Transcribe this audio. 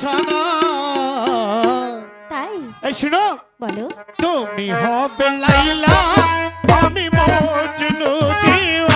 বিছানা তাই? এই শুনো। বলো। তুমি হবে লাইলা। আমি মজনু দিও।